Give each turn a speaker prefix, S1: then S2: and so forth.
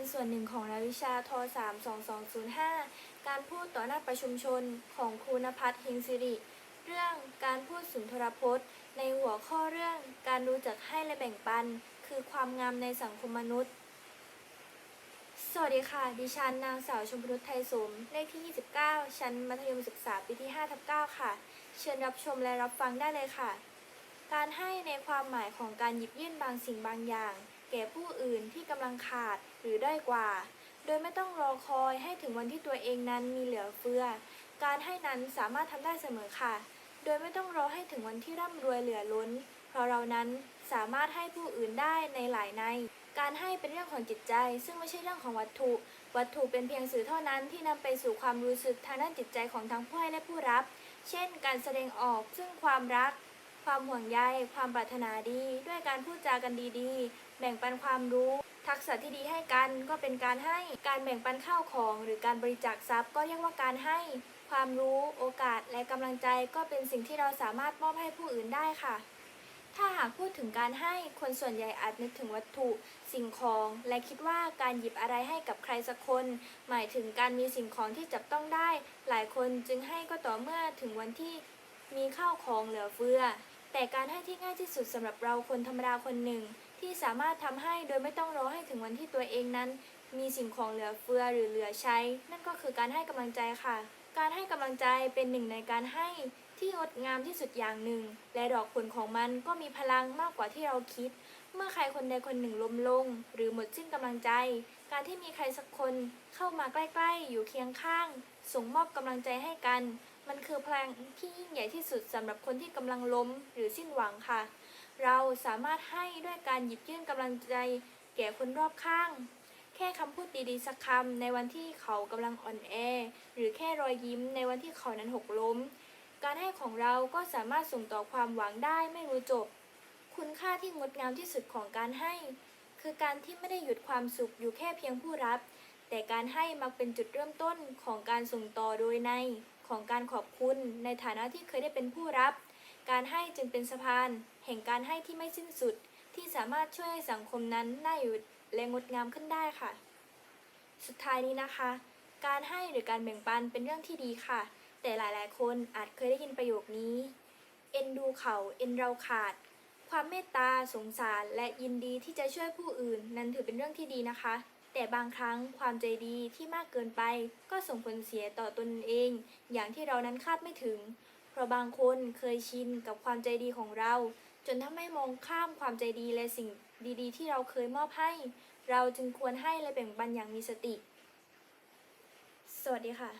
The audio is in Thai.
S1: เป็นส่วนหนึ่งของรายวิชาท32205 การพูดต่อหน้าประชุมชนของครูนภัสเฮงสิริ เรื่องการพูดสุนทรพจน์ ในหัวข้อเรื่องการรู้จักให้และแบ่งปัน คือความงามในสังคมมนุษย์ สวัสดีค่ะ ดิฉันนางสาวชมพนุชไทยสม เลขที่ 29 ชั้นมัธยมศึกษาปีที่5ทับ9ค่ะ เชิญรับชมและรับฟังได้เลยค่ะ การให้ในความหมายของการหยิบยื่นบางสิ่งบางอย่างแก่ผู้ กำลังขาดหรือด้อยกว่า โดยไม่ต้องรอคอยให้ถึงวันที่ตัวเองนั้นมีเหลือเฟือ การให้นั้นสามารถทำได้เสมอค่ะ โดยไม่ต้องรอให้ถึงวันที่ร่ำรวยเหลือล้น เพราะเรานั้นสามารถให้ผู้อื่นได้ในหลายใน การให้เป็นเรื่องของจิตใจ ซึ่งไม่ใช่เรื่องของวัตถุ วัตถุเป็นเพียงสื่อเท่านั้นที่นำไปสู่ความรู้สึกทางด้านจิตใจของทั้งผู้ให้และผู้รับ เช่น การแสดงออกซึ่งความรัก ความห่วงใย ความปรารถนาดี ด้วยการพูดจากันดีๆ แบ่งปันความรู้ ทักษะที่ดีให้กันก็เป็นการให้ การแบ่งปันข้าวของ หรือการบริจาคทรัพย์ก็เรียกว่าการให้ ความรู้ โอกาส และกำลังใจก็เป็นสิ่งที่เราสามารถมอบให้ผู้อื่นได้ค่ะ ถ้าหากพูดถึงการให้ คนส่วนใหญ่อาจนึกถึงวัตถุ สิ่งของ และคิดว่าการหยิบอะไรให้กับใครสักคน หมายถึงการมีสิ่งของที่จับต้องได้ หลายคนจึงให้ก็ต่อเมื่อถึงวันที่มีข้าวของเหลือเฟือ แต่การให้ที่ง่ายที่สุดสำหรับเราคนธรรมดาคนหนึ่ง ที่สามารถทำให้โดยไม่ต้องรอให้ถึงวันที่ตัวเองนั้น มีสิ่งของเหลือเฟือหรือเหลือใช้ นั่นก็คือการให้กำลังใจค่ะ การให้กำลังใจเป็นหนึ่งในการให้ที่งดงามที่สุดอย่างหนึ่ง และดอกผลของมันก็มีพลังมากกว่าที่เราคิด เมื่อใครคนใดคนหนึ่งล้มลง หรือหมดสิ้นกำลังใจ การที่มีใครสักคนเข้ามาใกล้ ๆ อยู่เคียงข้าง ส่งมอบกำลังใจให้กัน มันคือพลังที่ยิ่งใหญ่ที่สุดสำหรับคนที่กำลังล้มหรือสิ้นหวังค่ะ เราสามารถให้ด้วยการหยิบยื่นกำลังใจ แก่คนรอบข้าง แค่คำพูดดีๆสักคำในวันที่เขากำลังอ่อนแอ หรือแค่รอยยิ้มในวันที่เขานั้นหกล้ม การให้ของเราก็สามารถส่งต่อความหวังได้ไม่รู้จบ คุณค่าที่งดงามที่สุดของการให้ คือการที่ไม่ได้หยุดความสุขอยู่แค่เพียงผู้รับ แต่การให้มักเป็นจุดเริ่มต้นของการส่งต่อโดยในของการขอบคุณในฐานะที่เคยได้เป็นผู้รับ การให้จึงเป็นสะพาน แห่งการให้ที่ไม่สิ้นสุด ที่สามารถช่วยให้สังคมนั้นน่าอยู่และงดงามขึ้นได้ค่ะ สุดท้ายนี้นะคะ การให้หรือการแบ่งปันเป็นเรื่องที่ดีค่ะ แต่หลายๆ คนอาจเคยได้ยินประโยคนี้ เอ็นดูเขาเอ็นเราขาด ความเมตตาสงสารและยินดีที่จะช่วยผู้อื่น นั้นถือเป็นเรื่องที่ดีนะคะ แต่บางครั้งความใจดีที่มากเกินไปก็ส่งผลเสียต่อตนเอง อย่างที่เรานั้นคาดไม่ถึง เพราะบางคนเคยชินกับความใจดีของเรา จนทำให้มองข้ามความใจดีและสิ่งดีๆ ที่เราเคยมอบให้ เราจึงควรให้และแบ่งปันอย่างมีสติ สวัสดีค่ะ